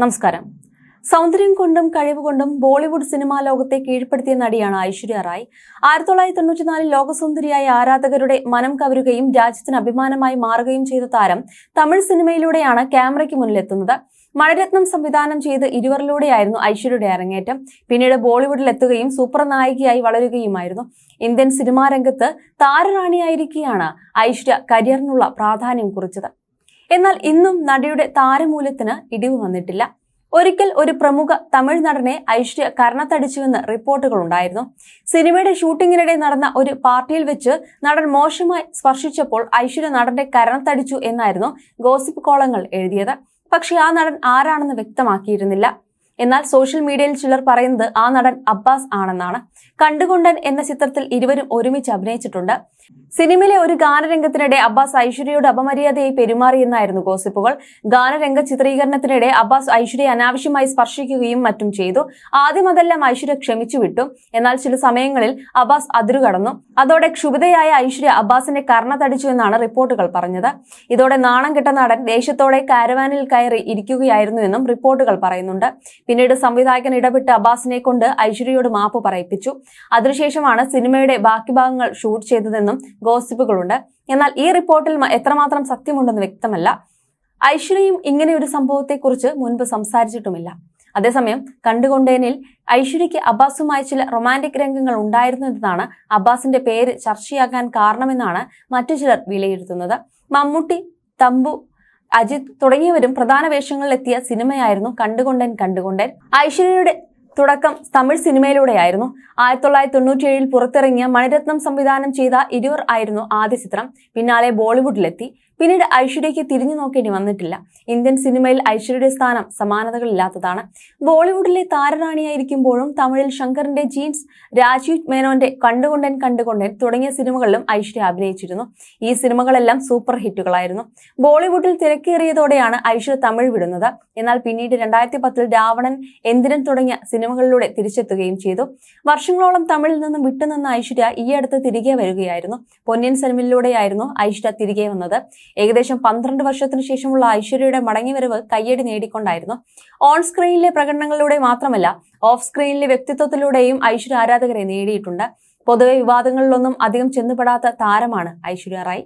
നമസ്കാരം. സൗന്ദര്യം കൊണ്ടും കഴിവ് കൊണ്ടും ബോളിവുഡ് സിനിമാ ലോകത്തെ കീഴ്പ്പെടുത്തിയ നടിയാണ് ഐശ്വര്യ റായ്. ആയിരത്തി തൊള്ളായിരത്തി തൊണ്ണൂറ്റിനാലിൽ ലോകസുന്ദരിയായ ആരാധകരുടെ മനം കവരുകയും രാജ്യത്തിന് അഭിമാനമായി മാറുകയും ചെയ്ത താരം തമിഴ് സിനിമയിലൂടെയാണ് ക്യാമറയ്ക്ക് മുന്നിലെത്തുന്നത്. മണിരത്നം സംവിധാനം ചെയ്ത് ഇരുവരിലൂടെയായിരുന്നു ഐശ്വര്യയുടെ അരങ്ങേറ്റം. പിന്നീട് ബോളിവുഡിൽ എത്തുകയും സൂപ്പർ നായികയായി വളരുകയുമായിരുന്നു. ഇന്ത്യൻ സിനിമാ രംഗത്ത് താരറാണിയായിരിക്കെയാണ് ഐശ്വര്യ കരിയറിനുള്ള പ്രാധാന്യം കുറിച്ചത്. എന്നാൽ ഇന്നും നടിയുടെ താരമൂല്യത്തിന് ഇടിവ് വന്നിട്ടില്ല. ഒരിക്കൽ ഒരു പ്രമുഖ തമിഴ് നടനെ ഐശ്വര്യ കർണത്തടിച്ചുവെന്ന് റിപ്പോർട്ടുകൾ ഉണ്ടായിരുന്നു. സിനിമയുടെ ഷൂട്ടിങ്ങിനിടെ നടന്ന ഒരു പാർട്ടിയിൽ വെച്ച് നടൻ മോശമായി സ്പർശിച്ചപ്പോൾ ഐശ്വര്യ നടന്റെ കരണത്തടിച്ചു എന്നായിരുന്നു ഗോസിപ്പ് കോളങ്ങൾ എഴുതിയത്. പക്ഷേ ആ നടൻ ആരാണെന്ന് വ്യക്തമാക്കിയിരുന്നില്ല. എന്നാൽ സോഷ്യൽ മീഡിയയിൽ ചിലർ പറയുന്നത് ആ നടൻ അബ്ബാസ് ആണെന്നാണ്. കണ്ടുകൊണ്ടൻ എന്ന ചിത്രത്തിൽ ഇരുവരും ഒരുമിച്ച് അഭിനയിച്ചിട്ടുണ്ട്. സിനിമയിലെ ഒരു ഗാനരംഗത്തിനിടെ അബ്ബാസ് ഐശ്വര്യയോട് അപമര്യാദയായി പെരുമാറിയെന്നായിരുന്നു ഗോസിപ്പുകൾ. ഗാനരംഗ ചിത്രീകരണത്തിനിടെ അബ്ബാസ് ഐശ്വര്യ അനാവശ്യമായി സ്പർശിക്കുകയും മറ്റും ചെയ്തു. ആദ്യം അതെല്ലാം ഐശ്വര്യ ക്ഷമിച്ചു വിട്ടു എന്നാൽ ചില സമയങ്ങളിൽ അബ്ബാസ് അതിരുകടന്നു. അതോടെ ക്ഷുഭിതയായ ഐശ്വര്യ അബ്ബാസിന്റെ കർണ തടിച്ചു എന്നാണ് റിപ്പോർട്ടുകൾ പറഞ്ഞത്. ഇതോടെ നാണം കെട്ട നടൻ ദേശത്തോടെ കാരവാനിൽ കയറി ഇരിക്കുകയായിരുന്നു എന്നും റിപ്പോർട്ടുകൾ പറയുന്നുണ്ട്. പിന്നീട് സംവിധായകൻ ഇടപെട്ട് അബ്ബാസിനെ കൊണ്ട് ഐശ്വര്യയോട് മാപ്പ് പറയിപ്പിച്ചു. അതിനുശേഷമാണ് സിനിമയുടെ ബാക്കി ഭാഗങ്ങൾ ഷൂട്ട് ചെയ്തതെന്നും ഗോസിപ്പുകളുണ്ട്. എന്നാൽ ഈ റിപ്പോർട്ടിൽ എത്രമാത്രം സത്യമുണ്ടെന്ന് വ്യക്തമല്ല. ഐശ്വര്യയും ഇങ്ങനെ ഒരു സംഭവത്തെക്കുറിച്ച് മുൻപ് സംസാരിച്ചിട്ടുമില്ല. അതേസമയം കണ്ടുകൊണ്ടേനിൽ ഐശ്വര്യയ്ക്ക് അബ്ബാസുമായി ചില റൊമാന്റിക് രംഗങ്ങൾ ഉണ്ടായിരുന്നതാണ് അബ്ബാസിന്റെ പേര് ചർച്ചയാകാൻ കാരണമെന്നാണ് മറ്റു ചിലർ വിലയിരുത്തുന്നത്. മമ്മൂട്ടി തമ്പു അജിത് തുടങ്ങിയവരും പ്രധാന വേഷങ്ങളിലെത്തിയ സിനിമയായിരുന്നു കണ്ടുകൊണ്ടൻ കണ്ടുകൊണ്ടൻ. ഐശ്വര്യയുടെ തുടക്കം തമിഴ് സിനിമയിലൂടെയായിരുന്നു. ആയിരത്തി തൊള്ളായിരത്തി തൊണ്ണൂറ്റിയേഴിൽ പുറത്തിറങ്ങിയ മണിരത്നം സംവിധാനം ചെയ്ത ഇരുവർ ആയിരുന്നു ആദ്യ ചിത്രം. പിന്നാലെ ബോളിവുഡിലെത്തി. പിന്നീട് ഐശ്വര്യയ്ക്ക് തിരിഞ്ഞു നോക്കേണ്ടി വന്നിട്ടില്ല. ഇന്ത്യൻ സിനിമയിൽ ഐശ്വര്യയുടെ സ്ഥാനം സമാനതകളില്ലാത്തതാണ്. ബോളിവുഡിലെ താരറാണിയായിരിക്കുമ്പോഴും തമിഴിൽ ശങ്കറിന്റെ ജീൻസ് രാജീവ് മേനോന്റെ കണ്ടുകൊണ്ടൻ കണ്ടുകൊണ്ടൻ തുടങ്ങിയ സിനിമകളിലും ഐശ്വര്യ അഭിനയിച്ചിരുന്നു. ഈ സിനിമകളെല്ലാം സൂപ്പർ ഹിറ്റുകളായിരുന്നു. ബോളിവുഡിൽ തിരക്കേറിയതോടെയാണ് ഐശ്വര്യ തമിഴ് വിടുന്നത്. എന്നാൽ പിന്നീട് രണ്ടായിരത്തി പത്തിൽ രാവണൻ എന്തിനൻ തുടങ്ങിയ സിനിമകളിലൂടെ തിരിച്ചെത്തുകയും ചെയ്തു. വർഷങ്ങളോളം തമിഴിൽ നിന്നും വിട്ടുനിന്ന ഐശ്വര്യ ഈ അടുത്ത് തിരികെ വരികയായിരുന്നു. പൊന്നിയൻ സിനിമയിലൂടെയായിരുന്നു ഐശ്വര്യ തിരികെ വന്നത്. ഏകദേശം പന്ത്രണ്ട് വർഷത്തിനു ശേഷമുള്ള ഐശ്വര്യയുടെ മടങ്ങിവരവ് കയ്യടി നേടിക്കൊണ്ടായിരുന്നു. ഓൺ സ്ക്രീനിലെ പ്രകടനങ്ങളിലൂടെ മാത്രമല്ല ഓഫ് സ്ക്രീനിലെ വ്യക്തിത്വത്തിലൂടെയും ഐശ്വര്യ ആരാധകരെ നേടിയിട്ടുണ്ട്. പൊതുവെ വിവാദങ്ങളിലൊന്നും അധികം ചെന്നുപെടാത്ത താരമാണ് ഐശ്വര്യ റായ്.